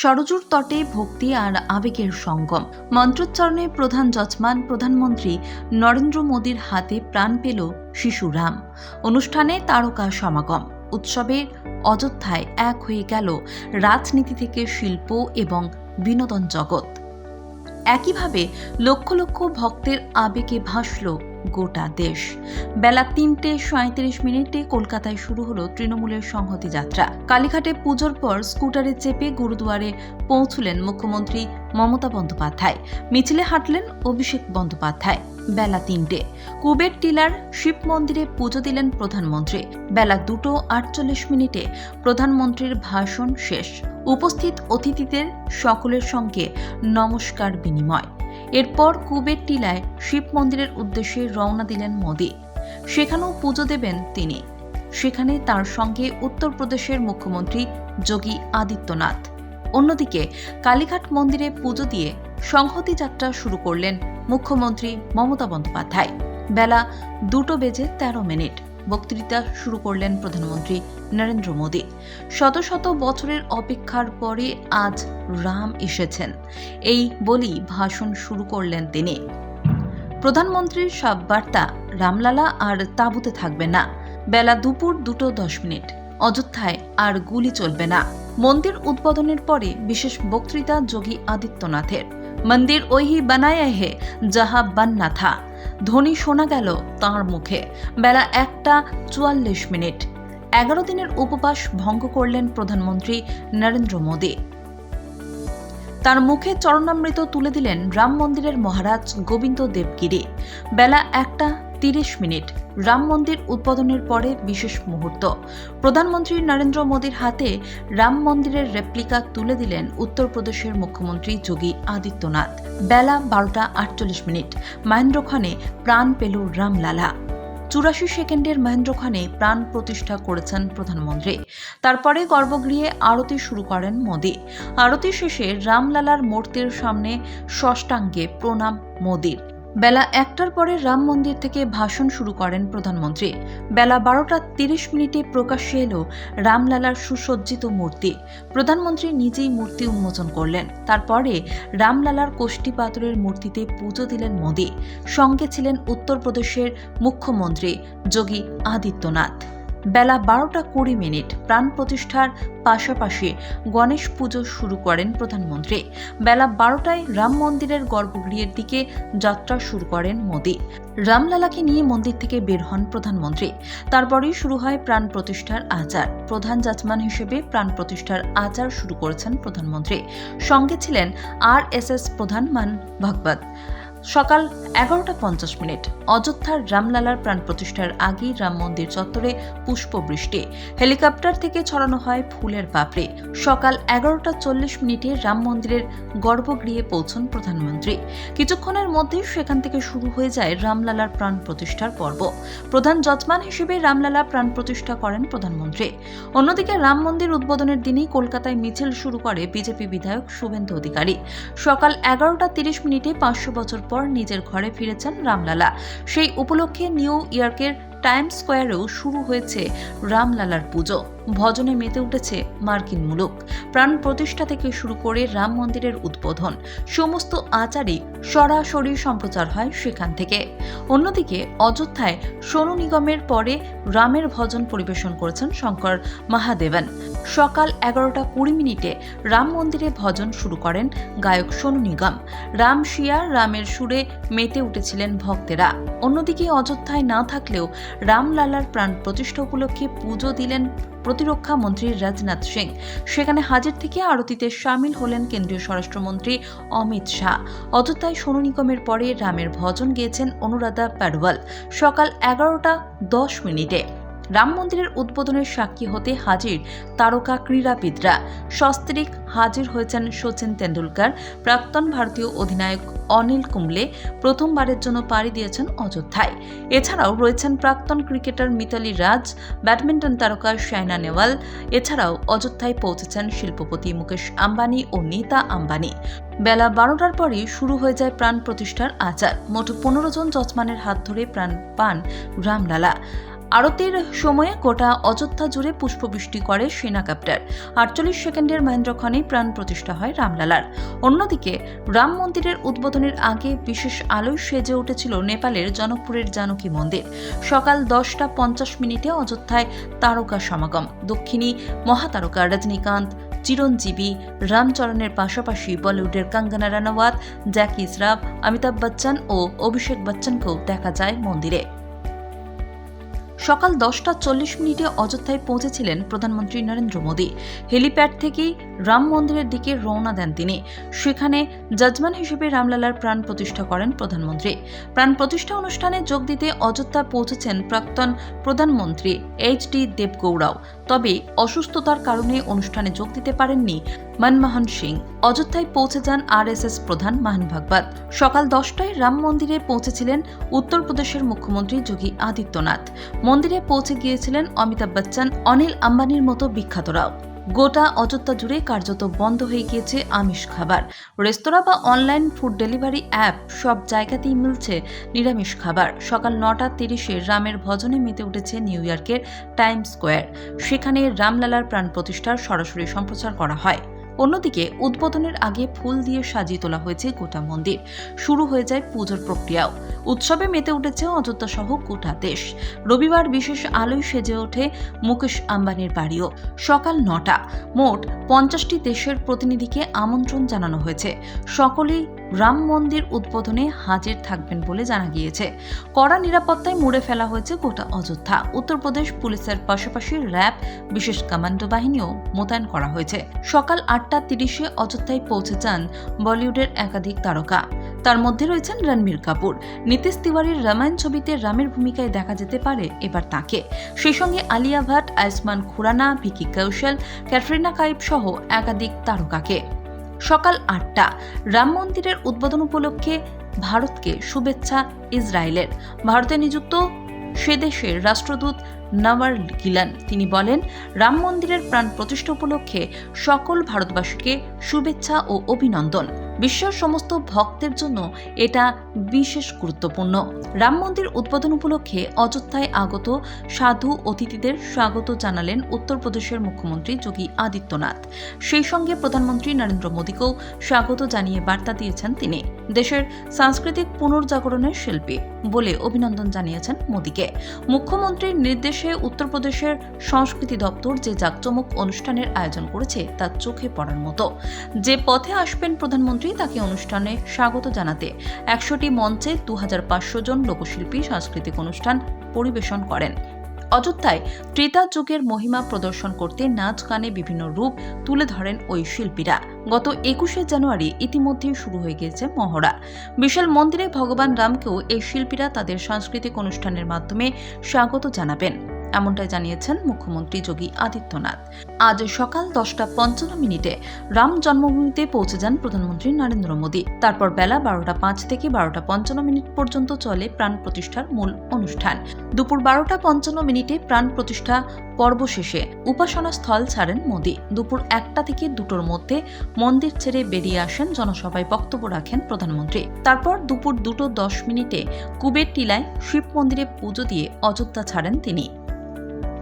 সরজুর তটে ভক্তি আর আবেগের সঙ্গম। মন্ত্রোচ্চারণে প্রধান যজমান, প্রধানমন্ত্রী নরেন্দ্র মোদীর হাতে প্রাণ পেল শিশু রাম। অনুষ্ঠানে তারকা সমাগম। উৎসবে অযোধ্যায় এক হয়ে গেল রাজনীতি থেকে শিল্প এবং বিনোদন জগৎ। একইভাবে লক্ষ লক্ষ ভক্তের আবেগে ভাসল গোটা দেশ। বেলা তিনটে সাঁত্রিশ মিনিটে কলকাতায় শুরু হলো তৃণমূলের সংহতি যাত্রা। কালীঘাটে পুজোর পর স্কুটারে চেপে গুরুদুয়ারে পৌঁছলেন মুখ্যমন্ত্রী মমতা বন্দ্যোপাধ্যায়। মিছিলে হাঁটলেন অভিষেক বন্দ্যোপাধ্যায়। বেলা তিনটে। কুবের টিলার শিব মন্দিরে পুজো দিলেন প্রধানমন্ত্রী। বেলা দুটো আটচল্লিশ মিনিটে প্রধানমন্ত্রীর ভাষণ শেষ। উপস্থিত অতিথিদের সকলের সঙ্গে নমস্কার বিনিময়। এরপর কুবের টিলায় শিব মন্দিরের উদ্দেশ্যে রওনা দিলেন মোদী। সেখানেও পুজো দেবেন তিনি। সেখানে তার সঙ্গে উত্তরপ্রদেশের মুখ্যমন্ত্রী যোগী আদিত্যনাথ। অন্যদিকে কালীঘাট মন্দিরে পুজো দিয়ে সংহতি যাত্রা শুরু করলেন মুখ্যমন্ত্রী মমতা বন্দ্যোপাধ্যায়। বেলা দুটো বেজে তেরো মিনিট। বক্তৃতা শুরু করলেন প্রধানমন্ত্রী নরেন্দ্র মোদী। শত শত বছরের অপেক্ষার পরে আজ রাম এসেছেন। এই বলেই ভাষণ শুরু করলেন তিনি। প্রধানমন্ত্রীর সব বার্তা রামলালা আর তাঁবুতে থাকবে না। বেলা দুপুর দুটো দশ মিনিট। অযোধ্যায় আর গুলি চলবে না। মন্দির উদ্বোধনের পরে বিশেষ বক্তৃতা যোগী আদিত্যনাথের। মন্দির ওইহি বানায়া হে, যাহা বান্না থা। ধ্বনি শোনা গেল তাঁর মুখে। বেলা একটা চুয়াল্লিশ মিনিট। এগারো দিনের উপবাস ভঙ্গ করলেন প্রধানমন্ত্রী নরেন্দ্র মোদী। তার মুখে চরণামৃত তুলে দিলেন রাম মন্দিরের মহারাজ গোবিন্দ দেবগিরি বেলা একটা তিরিশ মিনিট রাম মন্দির উদ্বোধনের পরে বিশেষ মুহূর্ত। প্রধানমন্ত্রী নরেন্দ্র মোদীর হাতে রাম মন্দিরের রেপ্লিকা তুলে দিলেন উত্তরপ্রদেশের মুখ্যমন্ত্রী যোগী আদিত্যনাথ। বেলা বারোটা আটচল্লিশ মিনিট মহেন্দ্রক্ষণে প্রাণ পেল রামলালা। চুরাশি সেকেন্ডের মহেন্দ্রক্ষণে প্রাণ প্রতিষ্ঠা করেছেন প্রধানমন্ত্রী। তারপরে গর্ভগৃহে আরতি শুরু করেন মোদী। আরতি শেষে রামলালার মূর্তির সামনে ষষ্ঠাঙ্গে প্রণাম মোদীর। বেলা একটার পরে রাম মন্দির থেকে ভাষণ শুরু করেন প্রধানমন্ত্রী। বেলা বারোটা তিরিশ মিনিটে প্রকাশ্যে এলো রামলালার সুসজ্জিত মূর্তি। প্রধানমন্ত্রী নিজেই মূর্তি উন্মোচন করলেন। তারপরে রামলালার কোষ্ঠী পাথরের মূর্তিতে পুজো দিলেন মোদী। সঙ্গে ছিলেন উত্তরপ্রদেশের মুখ্যমন্ত্রী যোগী আদিত্যনাথ। বেলা বারোটা কুড়ি মিনিট প্রাণ প্রতিষ্ঠার পাশাপাশি গণেশ পুজো শুরু করেন প্রধানমন্ত্রী। বেলা বারোটায় রাম মন্দিরের গর্ভগৃহের দিকে যাত্রা শুরু করেন মোদী। রামলালাকে নিয়ে মন্দির থেকে বের হন প্রধানমন্ত্রী। তারপরেই শুরু হয় প্রাণ প্রতিষ্ঠার আচার। প্রধান যাচমান হিসেবে প্রাণ প্রতিষ্ঠার আচার শুরু করেছেন প্রধানমন্ত্রী। সঙ্গে ছিলেন আর এস এস প্রধান মান ভগবত। সকাল এগারোটা পঞ্চাশ মিনিট, অযোধ্যার রামলালার প্রাণ প্রতিষ্ঠার আগেই রাম মন্দির চত্বরে পুষ্পবৃষ্টি। হেলিকপ্টার থেকে ছড়ানো হয় ফুলের পাপড়ি। সকাল এগারোটা চল্লিশ মিনিটে রাম মন্দিরের গর্ভগৃহে পৌঁছন প্রধানমন্ত্রী। কিছুক্ষণের মধ্যেই সেখান থেকে শুরু হয়ে যায় রামলালার প্রাণ প্রতিষ্ঠার পর্ব। প্রধান যজমান হিসেবে রামলালা প্রাণ প্রতিষ্ঠা করেন প্রধানমন্ত্রী। অন্যদিকে রাম মন্দির উদ্বোধনের দিনেই কলকাতায় মিছিল শুরু করে বিজেপি বিধায়ক শুভেন্দু অধিকারী। সকাল এগারোটা তিরিশ মিনিটে পাঁচশো বছর পর নিজের ঘরে ফিরেছেন রামলালা। সেই উপলক্ষে নিউ ইয়র্কের টাইম স্কোয়ারেও শুরু হয়েছে রামলালার পুজো। ভজনে মেতে উঠেছে মার্কিন মুলুক। প্রাণ প্রতিষ্ঠা থেকে শুরু করে রাম মন্দিরের উদ্বোধন। সমস্ত আচারই সরাসরি সম্প্রচার হয় সেখান থেকে। অন্যদিকে অযোধ্যায় সোনু নিগমের পরে রামের ভজন পরিবেশন করেছেন শঙ্কর মহাদেবন। সকাল এগারোটা কুড়ি মিনিটে রাম মন্দিরে ভজন শুরু করেন গায়ক সোনু নিগম। রাম শিয়া রামের সুরে মেতে উঠেছিলেন ভক্তেরা। অন্যদিকে অযোধ্যায় না থাকলেও রামলালার প্রাণ প্রতিষ্ঠা উপলক্ষে পুজো দিলেন প্রতিরক্ষা মন্ত্রী রাজনাথ সিং। সেখানে হাজির থেকে আরতিতে সামিল হলেন কেন্দ্রীয় স্বরাষ্ট্রমন্ত্রী অমিত শাহ। অযোধ্যায় সোনু নিগমের পরে রামের ভজন গেয়েছেন অনুরাধা প্যাডওয়াল সকাল এগারোটা দশ মিনিটে। রাম মন্দিরের উদ্বোধনের সাক্ষী হতে হাজির তারকা ক্রীড়াবিদরা। সস্ত্রীক হাজির হয়েছেন সচিন তেন্ডুলকার, প্রাক্তন ভারতীয় অধিনায়ক অনিল কুম্বলে প্রথমবারের জন্য পাড়ি দিয়েছেন অযোধ্যায়। এছাড়াও রয়েছেন প্রাক্তন ক্রিকেটার মিতালি রাজ, ব্যাডমিন্টন তারকা সাইনা নেওয়াল এছাড়াও অযোধ্যায় পৌঁছেছেন শিল্পপতি মুকেশ আম্বানি ও নীতা আম্বানি। বেলা বারোটার পরই শুরু হয়ে যায় প্রাণ প্রতিষ্ঠার আচার। মোট পনেরো জন যজমানের হাত ধরে প্রাণ পান রামলালা। আরতির সময়ে গোটা অযোধ্যা জুড়ে পুষ্পবৃষ্টি করে সেনা ক্যাপ্টার আটচল্লিশ সেকেন্ডের মহেন্দ্র মহেন্দ্রক্ষণেই প্রাণ প্রতিষ্ঠা হয় রামলালার। অন্যদিকে রাম মন্দিরের উদ্বোধনের আগে বিশেষ আলোয় সেজে উঠেছিল নেপালের জনকপুরের জানকী মন্দির। সকাল দশটা পঞ্চাশ মিনিটে অযোধ্যায় তারকা সমাগম। দক্ষিণী মহাতারকা রজনীকান্ত, চিরঞ্জীবী, রামচরণের পাশাপাশি বলিউডের কাঙ্গনা রানাওয়াত, জ্যাকি শ্রাফ অমিতাভ বচ্চন ও অভিষেক বচ্চনকেও দেখা যায় মন্দিরে। সকাল দশটা চল্লিশ মিনিটে অযোধ্যায় পৌঁছেছিলেন প্রধানমন্ত্রী নরেন্দ্র মোদী। হেলিপ্যাড থেকেই রাম মন্দিরের দিকে রওনা দেন তিনি। সেখানে জাজমান হিসেবে রামলালার প্রাণ প্রতিষ্ঠা করেন প্রধানমন্ত্রী। প্রাণ প্রতিষ্ঠা অনুষ্ঠানে যোগ দিতে অযোধ্যা পৌঁছেছেন প্রাক্তন প্রধানমন্ত্রী এইচ ডি দেবগৌড়াও। তবে অসুস্থতার কারণে অনুষ্ঠানে যোগ দিতে পারেননি মনমোহন সিং। অযোধ্যায় পৌঁছে যান আরএসএস প্রধান মাহন ভাগবত সকাল দশটায় রাম মন্দিরে পৌঁছেছিলেন উত্তরপ্রদেশের মুখ্যমন্ত্রী যোগী আদিত্যনাথ। মন্দিরে পৌঁছে গিয়েছিলেন অমিতাভ বচ্চন, অনিল আম্বানির মতো বিখ্যাতরাও গোটা অযোধ্যা জুড়ে কার্যত বন্ধ হয়ে গিয়েছে আমিষ খাবার। রেস্তোরাঁ বা অনলাইন ফুড ডেলিভারি অ্যাপ সব জায়গাতেই মিলছে নিরামিষ খাবার। সকাল নটা তিরিশে রামের ভজনে মেতে উঠেছে নিউ ইয়র্কের টাইম স্কোয়ার। সেখানে রামলালার প্রাণ প্রতিষ্ঠার সরাসরি সম্প্রচার করা হয়। অন্যদিকে উদ্বোধনের আগে ফুল দিয়ে সাজিয়ে তোলা হয়েছে গোটা মন্দির। শুরু হয়ে যায় পুজোর প্রক্রিয়াও। উৎসবে মেতে উঠেছে অযোধ্যা সহ গোটা দেশ। রবিবার বিশেষ আলোয় সেজে ওঠে মুকেশ আম্বানির বাড়িও। সকাল নটা। মোট পঞ্চাশটি দেশের প্রতিনিধিকে আমন্ত্রণ জানানো হয়েছে। সকলেই রাম মন্দির উদ্বোধনে হাজির থাকবেন বলে জানা গিয়েছে। কড়া নিরাপত্তায় মুড়ে ফেলা হয়েছে গোটা অযোধ্যা। উত্তরপ্রদেশ পুলিশের পাশাপাশি র্যাব, বিশেষ কমান্ডো বাহিনীও মোতায়েন করা হয়েছে। সকাল আটটা তিরিশে অযোধ্যায় পৌঁছে যান বলিউডের একাধিক তারকা। তার মধ্যে রয়েছেন রণবীর কাপুর। নীতিশ তিওয়ারির রামায়ণ ছবিতে রামের ভূমিকায় দেখা যেতে পারে এবার তাকে। সেই সঙ্গে আলিয়া ভাট, আয়ুষ্মান খুরানা, ভিকি কৌশল, ক্যাটরিনা কাইফ সহ একাধিক তারকাকে। সকাল আটটা, রাম মন্দিরের উদ্বোধন উপলক্ষে ভারতকে শুভেচ্ছা ইসরায়েলের। ভারতে নিযুক্ত সে দেশের রাষ্ট্রদূত নাওয়ার গিলান। তিনি বলেন, রাম মন্দিরের প্রাণ প্রতিষ্ঠা উপলক্ষে সকল ভারতবাসীকে শুভেচ্ছা ও অভিনন্দন। বিশ্বের সমস্ত ভক্তের জন্য এটা বিশেষ গুরুত্বপূর্ণ। রাম মন্দির উদ্বোধন উপলক্ষে অযোধ্যায় আগত সাধু অতিথিদের স্বাগত জানালেন উত্তরপ্রদেশের মুখ্যমন্ত্রী যোগী আদিত্যনাথ। সেই সঙ্গে প্রধানমন্ত্রী নরেন্দ্র মোদীকেও স্বাগত জানিয়ে বার্তা দিয়েছেন তিনি। দেশের সাংস্কৃতিক পুনর্জাগরণের শিল্পী বলে অভিনন্দন জানিয়েছেন মোদীকে। মুখ্যমন্ত্রীর নির্দেশে উত্তরপ্রদেশের সংস্কৃতি দপ্তর যে জাঁকজমক অনুষ্ঠানের আয়োজন করেছে তা চোখে পড়ার মতো। যে পথে আসবেন প্রধানমন্ত্রী তাকে অনুষ্ঠানে স্বাগত জানাতে একশোটি মঞ্চে দু হাজার পাঁচশো জন লোকশিল্পী সাংস্কৃতিক অনুষ্ঠান পরিবেশন করেন। অযোধ্যায় ত্রেতা যুগের মহিমা প্রদর্শন করতে নাচ গানে বিভিন্ন রূপ তুলে ধরেন ওই শিল্পীরা। গত একুশে জানুয়ারি ইতিমধ্যেই শুরু হয়ে গিয়েছে মহড়া। বিশাল মন্দিরে ভগবান রামকেও এই শিল্পীরা তাদের সাংস্কৃতিক অনুষ্ঠানের মাধ্যমে স্বাগত জানাবেন। এমনটাই জানিয়েছেন মুখ্যমন্ত্রী যোগী আদিত্যনাথ। আজ সকাল দশটা পঞ্চান্ন মিনিটে রাম জন্মভূমিতে পৌঁছে যান প্রধানমন্ত্রী নরেন্দ্র মোদী। তারপর বেলা বারোটা পাঁচ থেকে বারোটা পঞ্চান্ন মিনিট পর্যন্ত চলে প্রাণ প্রতিষ্ঠার মূল অনুষ্ঠান। দুপুর বারোটা পঞ্চান্ন মিনিটে প্রাণ প্রতিষ্ঠা পর্ব শেষে উপাসনা স্থল ছাড়েন মোদী। দুপুর একটা থেকে দুটোর মধ্যে মন্দির ছেড়ে বেরিয়ে আসেন জনসভায় বক্তব্য রাখেন প্রধানমন্ত্রী। তারপর দুপুর দুটো দশ মিনিটে কুবের টিলায় শিব মন্দিরে পুজো দিয়ে অযোধ্যা ছাড়েন তিনি।